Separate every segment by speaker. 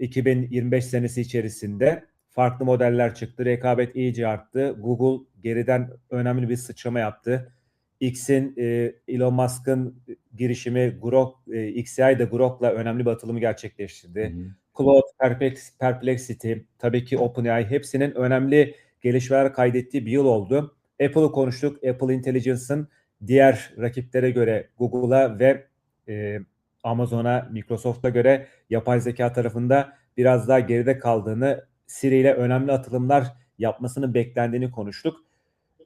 Speaker 1: 2025 senesi içerisinde farklı modeller çıktı. Rekabet iyice arttı. Google geriden önemli bir sıçrama yaptı. X'in e, Elon Musk'ın girişimi Grok, e, XAI de Grok'la önemli bir atılımı gerçekleştirdi. Claude, Perplex- Perplexity, tabii ki OpenAI hepsinin önemli gelişmeler kaydettiği bir yıl oldu. Apple'ı konuştuk. Apple Intelligence'ın diğer rakiplere göre Google'a ve e, Amazon'a, Microsoft'a göre yapay zeka tarafında biraz daha geride kaldığını, Siri ile önemli atılımlar yapmasının beklendiğini konuştuk.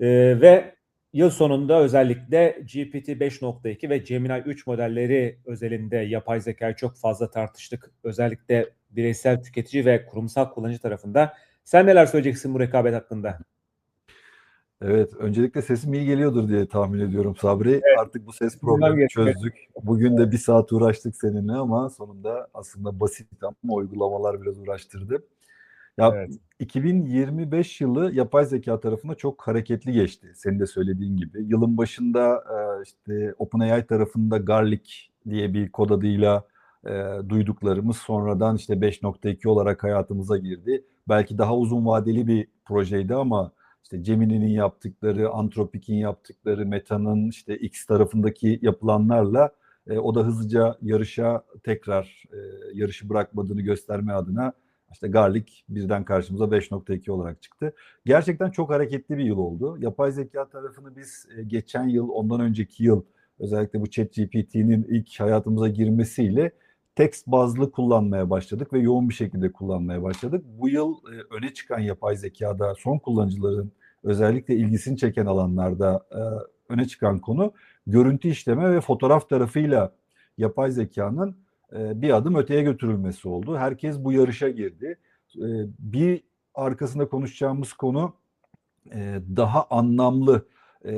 Speaker 1: E, ve yıl sonunda özellikle GPT 5.2 ve Gemini 3 modelleri özelinde yapay zekayı çok fazla tartıştık. Özellikle bireysel tüketici ve kurumsal kullanıcı tarafında. Sen neler söyleyeceksin bu rekabet hakkında?
Speaker 2: Evet, öncelikle sesim iyi geliyordur diye tahmin ediyorum Sabri.
Speaker 1: Evet.
Speaker 2: Artık bu ses problemini çözdük. Bugün de bir saat uğraştık seninle ama sonunda aslında basit ama uygulamalar biraz uğraştırdı. Ya
Speaker 1: Evet.
Speaker 2: 2025 yılı yapay zeka tarafında çok hareketli geçti. Senin de söylediğin gibi. Yılın başında e, işte OpenAI tarafında Garlic diye bir kod adıyla e, duyduklarımız sonradan işte 5.2 olarak hayatımıza girdi. Belki daha uzun vadeli bir projeydi ama işte Gemini'nin yaptıkları, Anthropic'in yaptıkları, Meta'nın işte X tarafındaki yapılanlarla e, o da hızlıca yarışa tekrar e, yarışı bırakmadığını gösterme adına işte Garlic birden karşımıza 5.2 olarak çıktı. Gerçekten çok hareketli bir yıl oldu. Yapay zeka tarafını biz e, geçen yıl, ondan önceki yıl özellikle bu ChatGPT'nin ilk hayatımıza girmesiyle tekst bazlı kullanmaya başladık ve yoğun bir şekilde kullanmaya başladık. Bu yıl e, öne çıkan yapay zekada son kullanıcıların özellikle ilgisini çeken alanlarda e, öne çıkan konu görüntü işleme ve fotoğraf tarafıyla yapay zekanın e, bir adım öteye götürülmesi oldu. Herkes bu yarışa girdi. E, bir arkasında konuşacağımız konu e, daha anlamlı e,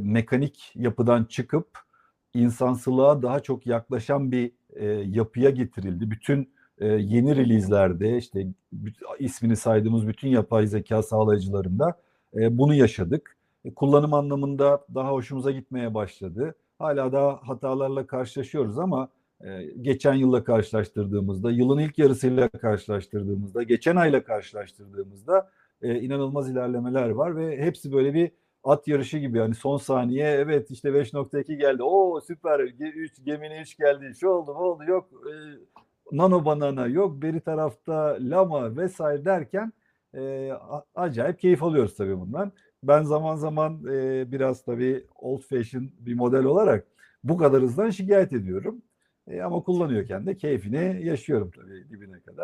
Speaker 2: mekanik yapıdan çıkıp insansılığa daha çok yaklaşan bir e, yapıya getirildi. Bütün e, yeni release'lerde işte ismini saydığımız bütün yapay zeka sağlayıcılarında e, bunu yaşadık. E, kullanım anlamında daha hoşumuza gitmeye başladı. Hala daha hatalarla karşılaşıyoruz ama e, geçen yılla karşılaştırdığımızda, yılın ilk yarısıyla karşılaştırdığımızda, geçen ayla karşılaştırdığımızda e, inanılmaz ilerlemeler var ve hepsi böyle bir at yarışı gibi yani son saniye evet işte 5.2 geldi. Oo süper 3 Gemini 3 geldi. Şu oldu bu oldu yok e, nano banana yok beri tarafta lama vesaire derken e, acayip keyif alıyoruz tabii bundan. Ben zaman zaman e, biraz tabii old fashion bir model olarak bu kadar hızdan şikayet ediyorum. E, ama kullanıyorken de keyfini yaşıyorum tabii dibine kadar.